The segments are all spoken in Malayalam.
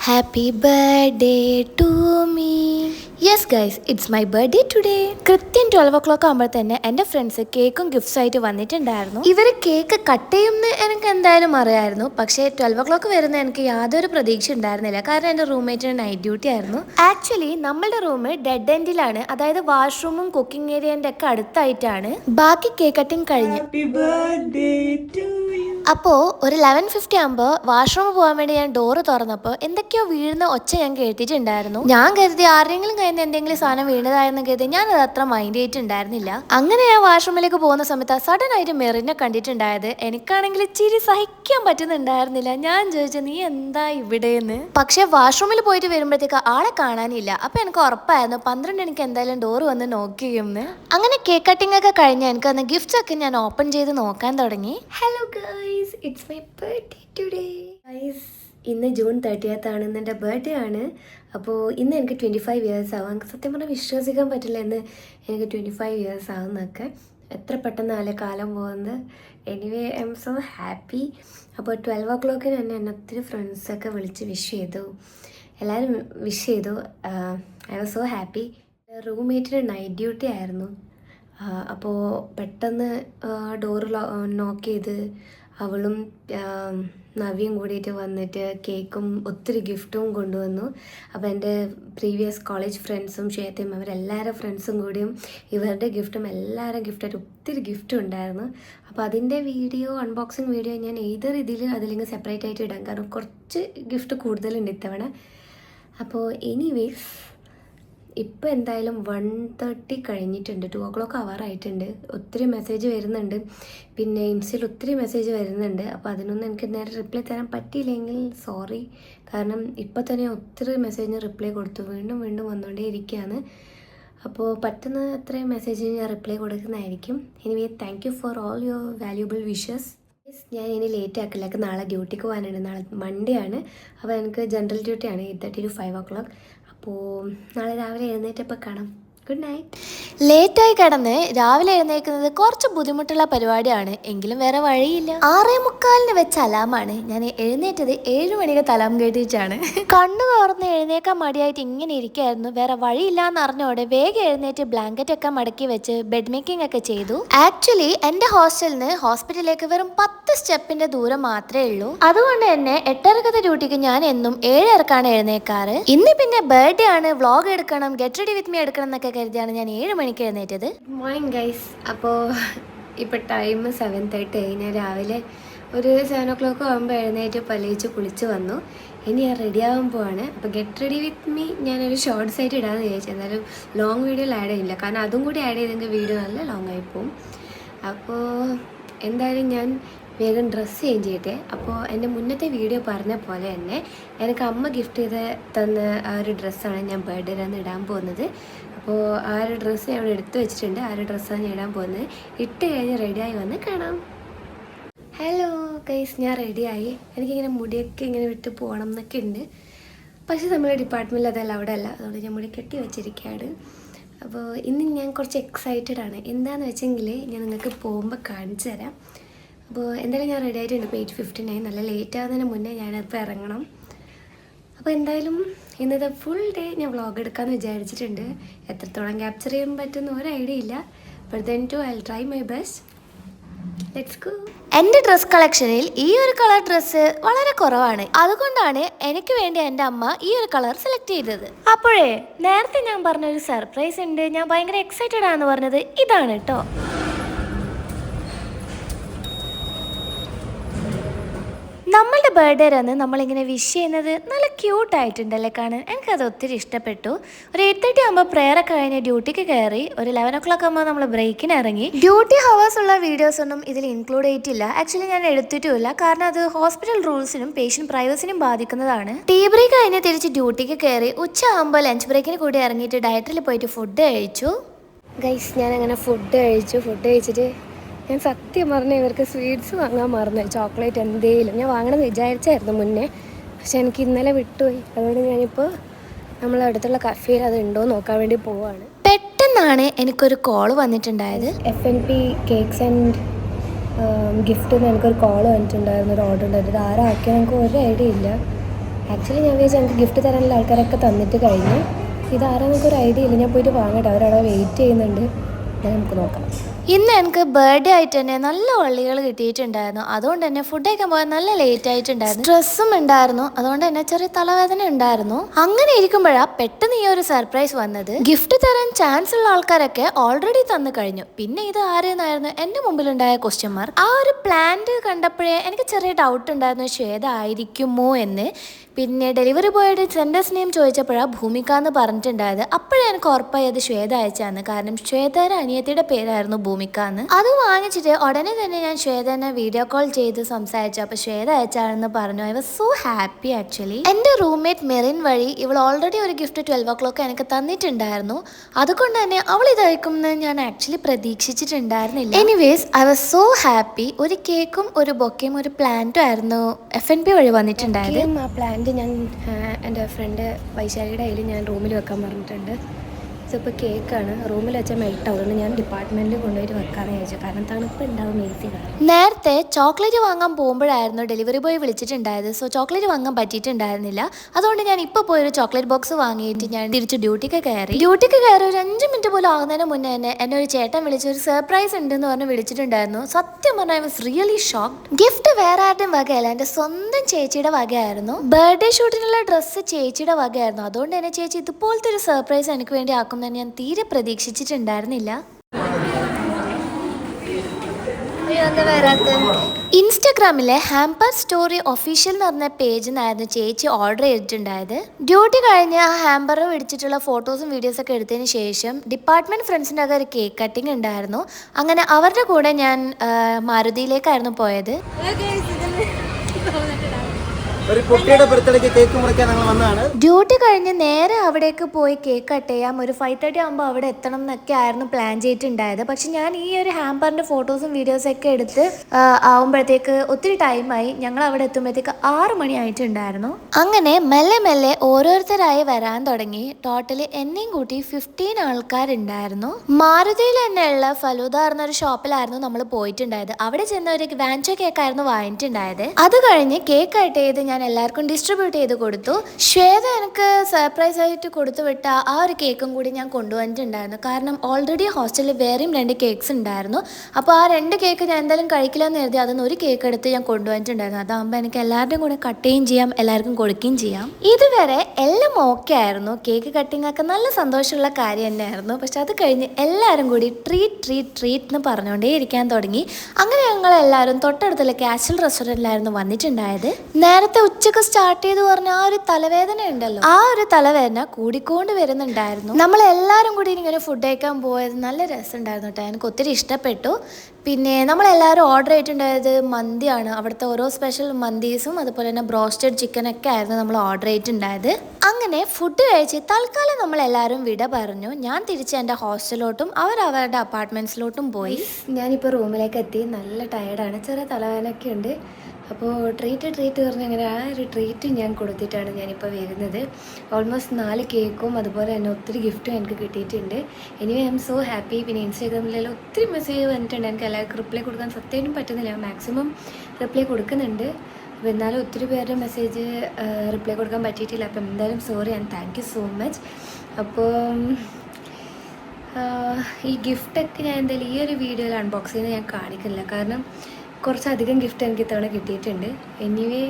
Happy birthday to me yes guys it's my birthday today കൃത്യം ട്വൽവ് ഒ ക്ലോക്ക് ആകുമ്പോൾ തന്നെ എന്റെ ഫ്രണ്ട്സ് കേക്കും ഗിഫ്റ്റ്സ് ആയിട്ട് വന്നിട്ടുണ്ടായിരുന്നു. ഇവർ കേക്ക് കട്ട് ചെയ്യുമെന്ന് എനിക്ക് എന്തായാലും അറിയായിരുന്നു. പക്ഷേ ട്വൽവ് ഒ ക്ലോക്ക് വരുന്ന എനിക്ക് യാതൊരു പ്രതീക്ഷ ഉണ്ടായിരുന്നില്ല. കാരണം എന്റെ റൂംമേറ്റിന് നൈറ്റ് ഡ്യൂട്ടി ആയിരുന്നു. ആക്ച്വലി നമ്മളുടെ റൂം ഡെഡ് എൻഡിലാണ് അതായത് വാഷ്റൂമും കുക്കിംഗ് ഏരിയന്റെ ഒക്കെ അടുത്തായിട്ടാണ്. ബാക്കി കേക്ക് കട്ടിങ് കഴിഞ്ഞ്. അപ്പോൾ ഒരു ലെവൻ ഫിഫ്റ്റി ആകുമ്പോൾ വാഷ്റൂം പോകാൻ വേണ്ടി ഞാൻ ഡോറ് തുറന്നപ്പോൾ എന്തൊക്കെയോ വീഴുന്ന ഒച്ച ഞാൻ കേട്ടിട്ടുണ്ടായിരുന്നു. ഞാൻ കരുതി ആരെങ്കിലും നിന്ന് എന്തെങ്കിലും സാധനം വീണതായിരുന്നു കരുതി ഞാനത് അത് അത്ര മൈൻഡ് ചെയ്തിട്ടുണ്ടായിരുന്നില്ല അങ്ങനെ ഞാൻ വാഷ്റൂമിലേക്ക് പോകുന്ന സമയത്ത് സഡൻ ആയിട്ട് മെറിനെ കണ്ടിട്ടുണ്ടായത് എനിക്കാണെങ്കിൽ ചിരി സഹിക്കാൻ പറ്റുന്നുണ്ടായിരുന്നില്ല. ഞാൻ ചോദിച്ചു നീ എന്താ ഇവിടെയെന്ന്? പക്ഷെ വാഷ്റൂമിൽ പോയിട്ട് വരുമ്പോഴത്തേക്ക് ആളെ കാണാനില്ല. അപ്പൊ എനിക്ക് ഉറപ്പായിരുന്നു പന്ത്രണ്ട് എനിക്ക് എന്തായാലും ഡോർ വന്ന് നോക്കിയെന്ന് അങ്ങനെ കേക്ക് കട്ടിംഗ് ഒക്കെ കഴിഞ്ഞ് എനിക്ക് അന്ന് ഗിഫ്റ്റ്സ് ഒക്കെ ഞാൻ ഓപ്പൺ ചെയ്ത് നോക്കാൻ തുടങ്ങി. Hello guys it's my birthday today guys ഇന്ന് ജൂൺ തേർട്ടിയത്ത് ആണ് ഇന്ന് എന്റെ ബർത്ത്ഡേ ആണ്. അപ്പോൾ ഇന്ന് എനിക്ക് ട്വന്റി ഫൈവ് ഇയേഴ്സ് ആവും. എനിക്ക് സത്യം പറഞ്ഞാൽ വിശ്വസിക്കാൻ പറ്റില്ല എന്ന് എനിക്ക് ട്വന്റി ഫൈവ് ഇയേഴ്സ് ആവുന്നൊക്കെ. എത്ര പെട്ടെന്നല്ലേ കാലം പോകുന്നത്? Anyway I am so happy അപ്പോൾ ട്വൽവ് ഓ ക്ലോക്കിന് തന്നെ എന്നെ ഒത്തിരി ഫ്രണ്ട്സൊക്കെ വിളിച്ച് വിഷ് ചെയ്തു. എല്ലാവരും വിഷ് ചെയ്തു. ഐ വാസ് സോ ഹാപ്പി റൂംമേറ്റിന് നൈറ്റ് ഡ്യൂട്ടി ആയിരുന്നു. അപ്പോൾ പെട്ടെന്ന് ഡോറ് നോക്ക് ചെയ്ത് അവളും ആ, നവിയും കൂടിയിട്ട് വന്നിട്ട് കേക്കും ഒത്തിരി ഗിഫ്റ്റും കൊണ്ടുവന്നു. അപ്പോൾ എന്റെ പ്രീവിയസ് കോളേജ് ഫ്രണ്ട്സും ഷേത്തയും അവരെല്ലാവരും ഫ്രണ്ട്സും കൂടിയും ഇവരുടെ ഗിഫ്റ്റും എല്ലാവരും ഗിഫ്റ്റായിട്ട് ഒത്തിരി ഗിഫ്റ്റ് ഉണ്ടായിരുന്നു. അപ്പോൾ അതിന്റെ വീഡിയോ അൺബോക്സിങ് വീഡിയോ ഞാൻ ഏത് രീതിയിൽ അതിലിങ്ങ് സെപ്പറേറ്റ് ആയിട്ട് ഇടാം? കാരണം കുറച്ച് ഗിഫ്റ്റ് കൂടുതലുണ്ട് ഇത്തവണ. അപ്പോൾ എനിവേസ് ഇപ്പോൾ എന്തായാലും വൺ തേർട്ടി കഴിഞ്ഞിട്ടുണ്ട്. ടു ഓ ക്ലോക്ക് ആവാറായിട്ടുണ്ട് ഒത്തിരി മെസ്സേജ് വരുന്നുണ്ട്. പിന്നെ ഇൻസ്റ്റയിൽ ഒത്തിരി മെസ്സേജ് വരുന്നുണ്ട്. അപ്പോൾ അതിനൊന്നും എനിക്ക് നേരെ റിപ്ലൈ തരാൻ പറ്റിയില്ലെങ്കിൽ സോറി കാരണം ഇപ്പോൾ തന്നെ ഒത്തിരി മെസ്സേജ് റിപ്ലൈ കൊടുത്തു. വീണ്ടും വീണ്ടും വന്നുകൊണ്ടേ ഇരിക്കുകയാണ് അപ്പോൾ പറ്റുന്ന അത്രയും മെസ്സേജിന് ഞാൻ റിപ്ലൈ കൊടുക്കുന്നതായിരിക്കും. Anyway thank you for all your valuable wishes ഞാൻ ഇനി ലേറ്റ് ആക്കില്ല. നാളെ ഡ്യൂട്ടിക്ക് പോകാനുണ്ട്. നാളെ മൺഡേ ആണ്. അപ്പോൾ എനിക്ക് ജനറൽ ഡ്യൂട്ടിയാണ് eight thirty to five o'clock അപ്പോൾ നാളെ രാവിലെ എഴുന്നേറ്റപ്പോൾ കാണാം. ഗുഡ് നൈറ്റ് ലേറ്റായി കിടന്ന് രാവിലെ എഴുന്നേൽക്കുന്നത് കുറച്ച് ബുദ്ധിമുട്ടുള്ള പരിപാടിയാണ്. എങ്കിലും വേറെ വഴിയില്ല. ആറേ മുക്കാലിന് വെച്ച അലാമാണ്. ഞാൻ എഴുന്നേറ്റത് ഏഴ് മണിക്ക് തലാം കേട്ടിട്ടാണ് കണ്ണു തുറന്ന് എഴുന്നേക്കാൻ മടിയായിട്ട് ഇങ്ങനെ ഇരിക്കായിരുന്നു. വേറെ വഴിയില്ല എന്ന് അറിഞ്ഞോടെ വേഗം എഴുന്നേറ്റ് ബ്ലാങ്കറ്റ് ഒക്കെ മടക്കി വെച്ച് ബെഡ് മേക്കിംഗ് ഒക്കെ ചെയ്തു. ആക്ച്വലി എന്റെ ഹോസ്റ്റലിന് ഹോസ്പിറ്റലിലേക്ക് വെറും പത്ത് സ്റ്റെപ്പിന്റെ ദൂരം മാത്രമേ ഉള്ളൂ. അതുകൊണ്ട് തന്നെ എട്ടരക്കത്തെ ഡ്യൂട്ടിക്ക് ഞാൻ എന്നും ഏഴരക്കാണ് എഴുന്നേക്കാറ്. ഇന്ന് പിന്നെ ബർത്ത്ഡേ ആണ്. വ്ളോഗ് എടുക്കണം ഗെറ്റ് റെഡി വിത്ത് മീ എടുക്കണം എന്നൊക്കെ കരുതിയാണ് ഞാൻ ഏഴ് മണിക്ക് എഴുന്നേറ്റത്. മോർണിംഗ് ഗൈസ് അപ്പോൾ ഇപ്പോൾ ടൈം സെവൻ തേർട്ടി ആയി രാവിലെ ഒരു സെവൻ ഒ ക്ലോക്ക് ആകുമ്പോൾ എഴുന്നേറ്റ് പലയിച്ച് കുളിച്ച് വന്നു. ഇനി ഞാൻ റെഡി ആകാൻ പോവാണ്. അപ്പോൾ ഗെറ്റ് റെഡി വിത്ത് മീ ഞാനൊരു ഷോർട്സ് ആയിട്ട് ഇടാമെന്ന് വിചാരിച്ചു. എന്നാലും ലോങ് വീഡിയോയിൽ ആഡ് ചെയ്യില്ല കാരണം അതും കൂടി ആഡ് ചെയ്തെങ്കിൽ വീഡിയോ നല്ല ലോങ് ആയി പോകും അപ്പോൾ എന്തായാലും ഞാൻ വേഗം ഡ്രസ്സ് ചേഞ്ച് ചെയ്യട്ടെ. അപ്പോൾ എന്റെ മുന്നത്തെ വീഡിയോ പറഞ്ഞ പോലെ തന്നെ എനിക്ക് അമ്മ ഗിഫ്റ്റ് ചെയ്ത് തന്ന ആ ഒരു ഡ്രസ്സാണ് ഞാൻ ബർത്ത്ഡേന്ന് ഇടാൻ പോകുന്നത്. അപ്പോൾ ആ ഒരു ഡ്രസ്സ് ഞാൻ ഇവിടെ എടുത്തു വെച്ചിട്ടുണ്ട്. ആ ഒരു ഡ്രസ്സാണ് ഞാൻ ഇടാൻ പോകുന്നത്. ഇട്ട് കഴിഞ്ഞ് റെഡിയായി വന്ന് കാണാം. ഹലോ ഗൈസ് ഞാൻ റെഡിയായി എനിക്കിങ്ങനെ മുടിയൊക്കെ ഇങ്ങനെ വിട്ട് പോകണം എന്നൊക്കെ ഉണ്ട്. പക്ഷേ നമ്മുടെ ഡിപ്പാർട്ട്മെന്റിൽ അതല്ല അവിടെ അല്ല. അതുകൊണ്ട് ഞാൻ മുടി കെട്ടി വെച്ചിരിക്കുകയാണ്. അപ്പോൾ ഇന്ന് ഞാൻ കുറച്ച് എക്സൈറ്റഡ് ആണ്. എന്താണെന്ന് വെച്ചെങ്കിൽ ഞാൻ നിങ്ങൾക്ക് പോകുമ്പോൾ കാണിച്ചു തരാം. അപ്പോൾ എന്തായാലും ഞാൻ റെഡി ആയിട്ടുണ്ട്. ഇപ്പോൾ എയ്റ്റ് ഫിഫ്റ്റി നയൻ നല്ല ലേറ്റ് ആകുന്നതിന് മുന്നേ ഞാനിപ്പോൾ ഇറങ്ങണം. അപ്പോൾ എന്തായാലും ഇന്നത്തെ ഫുൾ ഡേ ഞാൻ വ്ളോഗ് എടുക്കാമെന്ന് വിചാരിച്ചിട്ടുണ്ട്. എത്രത്തോളം ക്യാപ്ചർ ചെയ്യാൻ പറ്റുന്ന ഒരു ഐഡിയ ഇല്ല. But then too I try my best let's go എന്റെ ഡ്രസ് കളക്ഷനിൽ ഈ ഒരു കളർ ഡ്രസ്സ് വളരെ കുറവാണ്. അതുകൊണ്ടാണ് എനിക്ക് വേണ്ടി എന്റെ അമ്മ ഈ ഒരു കളർ സെലക്ട് ചെയ്തത്. അപ്പോഴേ നേരത്തെ ഞാൻ പറഞ്ഞ ഒരു സർപ്രൈസ് ഉണ്ട്. ഞാൻ ഭയങ്കര എക്സൈറ്റഡ് ആണെന്ന് പറഞ്ഞത് ഇതാണ് കേട്ടോ നമ്മളുടെ ബർത്ത്ഡേ അന്ന് നമ്മളിങ്ങനെ വിഷ് ചെയ്യുന്നത് നല്ല ക്യൂട്ട് ആയിട്ടുണ്ടല്ലേ കാണാൻ. എനിക്കത് ഒത്തിരി ഇഷ്ടപ്പെട്ടു. ഒരു എയ്റ്റ് തേർട്ടി ആകുമ്പോൾ പ്രെയർ ഒക്കെ കഴിഞ്ഞ് ഡ്യൂട്ടിക്ക് കയറി ഒരു ലെവൻ ഓ ക്ലോക്ക് ആകുമ്പോൾ നമ്മൾ ബ്രേക്കിന് ഇറങ്ങി. ഡ്യൂട്ടി ഹവേഴ്സ് ഉള്ള വീഡിയോസ് ഒന്നും ഇതിൽ ഇൻക്ലൂഡ് ചെയ്തിട്ടില്ല. ആക്ച്വലി ഞാൻ എടുത്തിട്ടുമില്ല. കാരണം അത് ഹോസ്പിറ്റൽ റൂൾസിനും പേഷ്യന്റ് പ്രൈവസിനും ബാധിക്കുന്നതാണ്. ടീ ബ്രേക്ക് കഴിഞ്ഞ് തിരിച്ച് ഡ്യൂട്ടിക്ക് കയറി ഉച്ച ആകുമ്പോൾ ലഞ്ച് ബ്രേക്കിന് കൂടി ഇറങ്ങിയിട്ട് ഡയറ്ററിൽ പോയിട്ട് ഫുഡ് കഴിച്ചു. ഗൈസ് ഞാൻ അങ്ങനെ ഫുഡ് കഴിച്ചു. ഫുഡ് കഴിച്ചിട്ട് ഞാൻ സത്യം പറഞ്ഞ ഇവർക്ക് സ്വീറ്റ്സ് വാങ്ങാൻ മറന്നു. ചോക്ലേറ്റ് എന്തേലും. ഞാൻ വാങ്ങണമെന്ന് വിചാരിച്ചായിരുന്നു മുന്നേ. പക്ഷെ എനിക്ക് ഇന്നലെ വിട്ടുപോയി. അതുകൊണ്ട് ഞാനിപ്പോൾ നമ്മളെ അടുത്തുള്ള കഫേയിൽ അത് ഉണ്ടോ നോക്കാൻ വേണ്ടി പോവാണ്. പെട്ടെന്നാണ് എനിക്കൊരു call വന്നിട്ടുണ്ടായത്. F N P cakes and gift എനിക്കൊരു കോൾ വന്നിട്ടുണ്ടായിരുന്നു ഒരു ഓർഡർ ഉണ്ടായിരുന്നു. ഇത് ആരാക്കിയാൽ എനിക്ക് ഒരു ഐഡിയ ഇല്ല. ആക്ച്വലി ഞാൻ വിചാരിച്ചു എനിക്ക് ഗിഫ്റ്റ് തരാനുള്ള ആൾക്കാരൊക്കെ തന്നിട്ട് കഴിഞ്ഞു. ഇതാരാന്നൊക്കെ ഒരു ഐഡിയ ഇല്ല. ഞാൻ പോയിട്ട് വാങ്ങട്ടെ. അവരവിടെ വെയിറ്റ് ചെയ്യുന്നുണ്ട്. ഞാൻ നമുക്ക് നോക്കാം. ഇന്ന് എനിക്ക് ബർത്ത്ഡേ ആയിട്ട് തന്നെ നല്ല വള്ളികൾ കിട്ടിയിട്ടുണ്ടായിരുന്നു. അതുകൊണ്ട് തന്നെ ഫുഡ് കഴിക്കാൻ നല്ല ലേറ്റ് ആയിട്ടുണ്ടായിരുന്നു. സ്ട്രെസ്സും ഉണ്ടായിരുന്നു. അതുകൊണ്ട് തന്നെ ചെറിയ തലവേദന ഉണ്ടായിരുന്നു. അങ്ങനെ ഇരിക്കുമ്പോഴാണ് പെട്ടെന്ന് ഈ ഒരു സർപ്രൈസ് വന്നത്. ഗിഫ്റ്റ് തരാൻ ചാൻസ് ഉള്ള ആൾക്കാരൊക്കെ ഓൾറെഡി തന്നു കഴിഞ്ഞു. പിന്നെ ഇത് ആരെന്നായിരുന്നു? എന്റെ മുമ്പിലുണ്ടായ ക്വസ്റ്റ്യൻ മാർക്ക് ആ ഒരു പ്ലാന്റ് കണ്ടപ്പോഴേ എനിക്ക് ചെറിയ ഡൗട്ട് ഉണ്ടായിരുന്നു. ശ്വേത ആയിരിക്കുമോ എന്ന്. പിന്നെ ഡെലിവറി ബോയുടെ സെന്റേഴ്സ് നെയിം ചോദിച്ചപ്പോഴാണ് ഭൂമിക എന്ന് പറഞ്ഞിട്ടുണ്ടായത്. അപ്പോഴാണ് എനിക്ക് ഉറപ്പായി അത് ശ്വേത അയച്ചാന്ന്. കാരണം ശ്വേതയുടെ അനിയത്തിയുടെ പേരായിരുന്നു ഭൂമിക എന്ന്. അത് വാങ്ങിച്ചിട്ട് ഉടനെ തന്നെ ഞാൻ ശ്വേതനെ വീഡിയോ കോൾ ചെയ്ത് സംസാരിച്ചു. അപ്പോൾ ശ്വേത അയച്ചാണെന്ന് പറഞ്ഞു. I was so happy actually എന്റെ റൂംമേറ്റ് മെറിൻ വഴി ഇവൾ ഓൾറെഡി ഒരു ഗിഫ്റ്റ് ട്വൽവ് ഒ ക്ലോക്ക് എനിക്ക് തന്നിട്ടുണ്ടായിരുന്നു. അതുകൊണ്ട് തന്നെ അവൾ ഇതായിരിക്കും എന്ന് ഞാൻ actually പ്രതീക്ഷിച്ചിട്ടുണ്ടായിരുന്നില്ല. Anyways I was so happy ഒരു കേക്കും ഒരു ബൊക്കയും ഒരു പ്ലാന്റും ആയിരുന്നു എഫ് എൻ പി വഴി വന്നിട്ടുണ്ടായത്. ഞാൻ എന്റെ ഫ്രണ്ട് വൈശാലിയുടെ കയ്യിൽ ഞാൻ റൂമിൽ വെക്കാൻ പറഞ്ഞിട്ടുണ്ട്. ഇതിപ്പോൾ കേക്കാണ്. റൂമിൽ വെച്ചാൽ മെൽട്ട് ആവുന്നത് ഞാൻ ഡിപ്പാർട്ട്മെന്റിൽ കൊണ്ടുപോയി വെക്കാമെന്ന് വിചാരിച്ചു. കാരണം തണുപ്പ് ഉണ്ടാവും എ കാരണം നേരത്തെ ചോക്ലേറ്റ് വാങ്ങാൻ പോകുമ്പോഴായിരുന്നു ഡെലിവറി ബോയ് വിളിച്ചിട്ടുണ്ടായത്. സോ ചോക്ലേറ്റ് വാങ്ങാൻ പറ്റിയിട്ടുണ്ടായിരുന്നില്ല. അതുകൊണ്ട് ഞാൻ ഇപ്പോൾ പോയി ഒരു ചോക്ലേറ്റ് ബോക്സ് വാങ്ങിയിട്ട് ഞാൻ തിരിച്ച് ഡ്യൂട്ടിക്ക് കയറി. ഡ്യൂട്ടിക്ക് കയറി ഒരു അഞ്ച് മിനിറ്റ് പോലും ആകുന്നതിന് മുന്നേ തന്നെ എന്നെ ഒരു ചേട്ടൻ വിളിച്ച് ഒരു സർപ്രൈസ് ഉണ്ട് ഉണ്ടെന്ന് പറഞ്ഞ് വിളിച്ചിട്ടുണ്ടായിരുന്നു. സത്യം പറഞ്ഞാൽ I was really shocked gift വേറെ ആരുടെയും വകയല്ല. എന്റെ സ്വന്തം ചേച്ചിയുടെ വകയായിരുന്നു. ബർത്ത്ഡേ ഷൂട്ടിനുള്ള ഡ്രസ്സ് ചേച്ചിയുടെ വകയായിരുന്നു. അതുകൊണ്ട് തന്നെ ചേച്ചി ഇതുപോലത്തെ ഒരു സർപ്രൈസ് എനിക്ക് വേണ്ടി ആക്കുമെന്ന് ഞാൻ തീരെ പ്രതീക്ഷിച്ചിട്ടുണ്ടായിരുന്നില്ല. ഇൻസ്റ്റഗ്രാമിലെ ഹാമ്പർ സ്റ്റോറി ഒഫീഷ്യൽ എന്ന് പറഞ്ഞ പേജിൽ നിന്നായിരുന്നു ചേച്ചി ഓർഡർ ചെയ്തിട്ടുണ്ടായത്. ഡ്യൂട്ടി കഴിഞ്ഞ് ആ ഹാമ്പർ പിടിച്ചിട്ടുള്ള ഫോട്ടോസും വീഡിയോസും ഒക്കെ എടുത്തതിന് ശേഷം ഡിപ്പാർട്ട്മെന്റ് ഫ്രണ്ട്സിന്റെ ഒക്കെ ഒരു കേക്ക് കട്ടിംഗ് ഉണ്ടായിരുന്നു. അങ്ങനെ അവരുടെ കൂടെ ഞാൻ മാരുതിയിലേക്കായിരുന്നു പോയത്. കേക്ക് മുറിക്കാൻ വന്നതാണ്. ഡ്യൂട്ടി കഴിഞ്ഞ് നേരെ അവിടേക്ക് പോയി കേക്ക് കട്ട് ചെയ്യാം. ഒരു ഫൈവ് തേർട്ടി ആകുമ്പോൾ അവിടെ എത്തണം എന്നൊക്കെ ആയിരുന്നു പ്ലാൻ ചെയ്തിട്ടുണ്ടായത്. പക്ഷെ ഞാൻ ഈ ഒരു ഹാമ്പറിന്റെ ഫോട്ടോസും വീഡിയോസും ഒക്കെ എടുത്ത് ആവുമ്പോഴത്തേക്ക് ഒത്തിരി ടൈമായി ഞങ്ങൾ അവിടെ എത്തുമ്പോഴത്തേക്ക് ആറ് മണി ആയിട്ടുണ്ടായിരുന്നു. അങ്ങനെ മെല്ലെ മെല്ലെ ഓരോരുത്തരായി വരാൻ തുടങ്ങി. ടോട്ടലി എന്നെയും കൂട്ടി ഫിഫ്റ്റീൻ ആൾക്കാരുണ്ടായിരുന്നു. മാരുതിയിൽ തന്നെയുള്ള ഫലൂദ എന്നൊരു ഷോപ്പിലായിരുന്നു നമ്മൾ പോയിട്ടുണ്ടായത്. അവിടെ ചെന്ന ഒരു വാൻചോ കേക്കായിരുന്നു വാങ്ങിയിട്ടുണ്ടായത്. അത് കഴിഞ്ഞ് കേക്ക് കട്ട് ചെയ്ത് ഞാൻ എല്ലാവർക്കും ഡിസ്ട്രിബ്യൂട്ട് ചെയ്ത് കൊടുത്തു. ശ്വേത എനിക്ക് സർപ്രൈസ് ആയിട്ട് കൊടുത്തു വിട്ട ആ ഒരു കേക്കും കൂടി ഞാൻ കൊണ്ടുവന്നിട്ടുണ്ടായിരുന്നു. കാരണം ഓൾറെഡി ഹോസ്റ്റലിൽ വേറെയും രണ്ട് കേക്ക്സ് ഉണ്ടായിരുന്നു. അപ്പോൾ ആ രണ്ട് കേക്ക് ഞാൻ എന്തായാലും കഴിക്കില്ലെന്ന് കരുതി അതിന് ഒരു കേക്ക് എടുത്ത് ഞാൻ കൊണ്ടുവന്നിട്ടുണ്ടായിരുന്നു. അതാകുമ്പോൾ എനിക്ക് എല്ലാവരുടെയും കൂടെ കട്ട് ചെയ്യുകയും ചെയ്യാം എല്ലാവർക്കും കൊടുക്കുകയും ചെയ്യാം. ഇതുവരെ എല്ലാം ഓക്കെ ആയിരുന്നു. കേക്ക് കട്ടിംഗ് ഒക്കെ നല്ല സന്തോഷമുള്ള കാര്യം തന്നെയായിരുന്നു. പക്ഷെ അത് കഴിഞ്ഞ് എല്ലാവരും കൂടി ട്രീറ്റ് ട്രീറ്റ് ട്രീറ്റ് എന്ന് പറഞ്ഞുകൊണ്ടേ ഇരിക്കാൻ തുടങ്ങി. അങ്ങനെ ഞങ്ങൾ എല്ലാവരും തൊട്ടടുത്തുള്ള കാശൽ റെസ്റ്റോറന്റിലായിരുന്നു വന്നിട്ടുണ്ടായത്. നേരത്തെ ഉച്ചയ്ക്ക് സ്റ്റാർട്ട് ചെയ്ത് പറഞ്ഞ ആ ഒരു തലവേദന ഉണ്ടല്ലോ. ആ ഒരു തലവേദന കൂടിക്കൊണ്ട് വരുന്നുണ്ടായിരുന്നു. നമ്മൾ എല്ലാവരും കൂടി ഇങ്ങനെ ഫുഡ് കഴിക്കാൻ പോയത് നല്ല രസമുണ്ടായിരുന്നു കേട്ടോ എനിക്ക് ഒത്തിരി ഇഷ്ടപ്പെട്ടു. പിന്നെ നമ്മളെല്ലാവരും ഓർഡർ ചെയ്തിട്ടുണ്ടായത് മന്തിയാണ്. അവിടുത്തെ ഓരോ സ്പെഷ്യൽ മന്തീസും അതുപോലെ തന്നെ ബ്രോസ്റ്റഡ് ചിക്കനൊക്കെ ആയിരുന്നു നമ്മൾ ഓർഡർ ചെയ്തിട്ടുണ്ടായത്. അങ്ങനെ ഫുഡ് കഴിച്ച് തൽക്കാലം നമ്മൾ എല്ലാവരും വിട പറഞ്ഞു. ഞാൻ തിരിച്ച് എന്റെ ഹോസ്റ്റലിലോട്ടും അവർ അവരുടെ അപ്പാർട്ട്മെന്റ്സിലോട്ടും പോയി. ഞാനിപ്പോൾ റൂമിലേക്ക് എത്തി. നല്ല ടയർഡാണ് ചെറിയ തലവേദനയൊക്കെ ഉണ്ട്. അപ്പോൾ ട്രീറ്റ് ട്രീറ്റ് പറഞ്ഞ് അങ്ങനെ ആ ഒരു ട്രീറ്റ് ഞാൻ കൊടുത്തിട്ടാണ് ഞാനിപ്പോൾ വരുന്നത്. ഓൾമോസ്റ്റ് നാല് കേക്കും അതുപോലെ തന്നെ ഒത്തിരി ഗിഫ്റ്റും എനിക്ക് കിട്ടിയിട്ടുണ്ട്. Anyway I am so happy പിന്നെ ഇൻസ്റ്റാഗ്രാമിലെല്ലാം ഒത്തിരി മെസ്സേജ് വന്നിട്ടുണ്ട്. എനിക്ക് എല്ലാവർക്കും റിപ്ലൈ കൊടുക്കാൻ സത്യമായിട്ടും പറ്റുന്നില്ല. മാക്സിമം റിപ്ലൈ കൊടുക്കുന്നുണ്ട്. അപ്പോൾ എന്നാലും ഒത്തിരി പേരുടെ മെസ്സേജ് റിപ്ലൈ കൊടുക്കാൻ പറ്റിയിട്ടില്ല. അപ്പം എന്തായാലും sorry and thank you so much അപ്പോൾ ഈ ഗിഫ്റ്റൊക്കെ ഞാൻ എന്തായാലും ഈ ഒരു വീഡിയോയിൽ അൺബോക്സ് ചെയ്യുന്നത് ഞാൻ കാണിക്കുന്നില്ല. കാരണം കുറച്ചധികം ഗിഫ്റ്റ് എനിക്ക് ഇത്തവണ കിട്ടിയിട്ടുണ്ട്. എനിവേ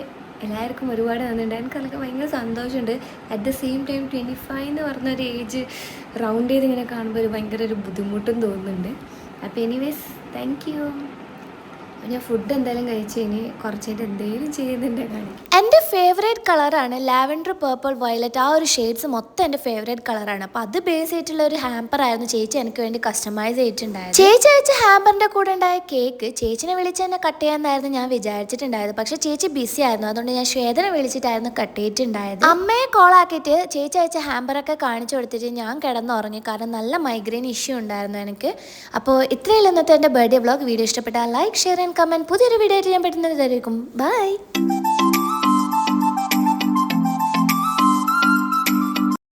എല്ലാവർക്കും ഒരുപാട് നന്ദിയുണ്ട്. എനിക്കതൊക്കെ ഭയങ്കര സന്തോഷമുണ്ട്. At the same time twenty five എന്ന് പറഞ്ഞൊരു ഏജ് റൗണ്ട് ചെയ്ത് ഇങ്ങനെ കാണുമ്പോൾ ഒരു ഭയങ്കര ഒരു ബുദ്ധിമുട്ടും തോന്നുന്നുണ്ട്. അപ്പോൾ എനിവേസ് താങ്ക് യു ഞാൻ ഫുഡ് എന്തായാലും കഴിച്ച് ഇനി കുറച്ചായിട്ട് എന്തെങ്കിലും ചെയ്യുന്നുണ്ട് എന്റെ ഫേവറേറ്റ് കളറാണ് ലാവൻഡർ പേർപ്പിൾ വയലറ്റ് ആ ഒരു ഷെയ്ഡ്സ് മൊത്തം എന്റെ ഫേവറേറ്റ് കളറാണ് അപ്പോൾ അത് ബേസ് ആയിട്ടുള്ള ഒരു ഹാമ്പർ ആയിരുന്നു ചേച്ചി എനിക്ക് വേണ്ടി കസ്റ്റമൈസ് ചെയ്തിട്ടുണ്ടായത്. ചേച്ചി അയച്ച ഹാമ്പറിന്റെ കൂടെ ഉണ്ടായ കേക്ക് ചേച്ചിനെ വിളിച്ച് തന്നെ കട്ട് ചെയ്യാമെന്നായിരുന്നു ഞാൻ വിചാരിച്ചിട്ടുണ്ടായത്. പക്ഷെ ചേച്ചി ബിസി ആയിരുന്നു. അതുകൊണ്ട് ഞാൻ ശ്വേതനെ വിളിച്ചിട്ടായിരുന്നു കട്ട് ചെയ്തിട്ടുണ്ടായത്. അമ്മയെ കോൾ ആക്കിയിട്ട് ചേച്ചി അയച്ച ഹാമ്പറൊക്കെ കാണിച്ചു കൊടുത്തിട്ട് ഞാൻ കിടന്നുറങ്ങി. കാരണം നല്ല മൈഗ്രെയിൻ ഇഷ്യൂ ഉണ്ടായിരുന്നു എനിക്ക്. അപ്പോൾ ഇത്രയല്ല ഇന്നത്തെ എന്റെ ബർത്ത്ഡേ വ്ളോഗ് വീഡിയോ ഇഷ്ടപ്പെട്ടാൽ ലൈക്ക് ഷെയർ കമന്റ് പുതിയൊരു വീഡിയോ ചെയ്യാൻ പറ്റുന്നതായിരിക്കും ബൈ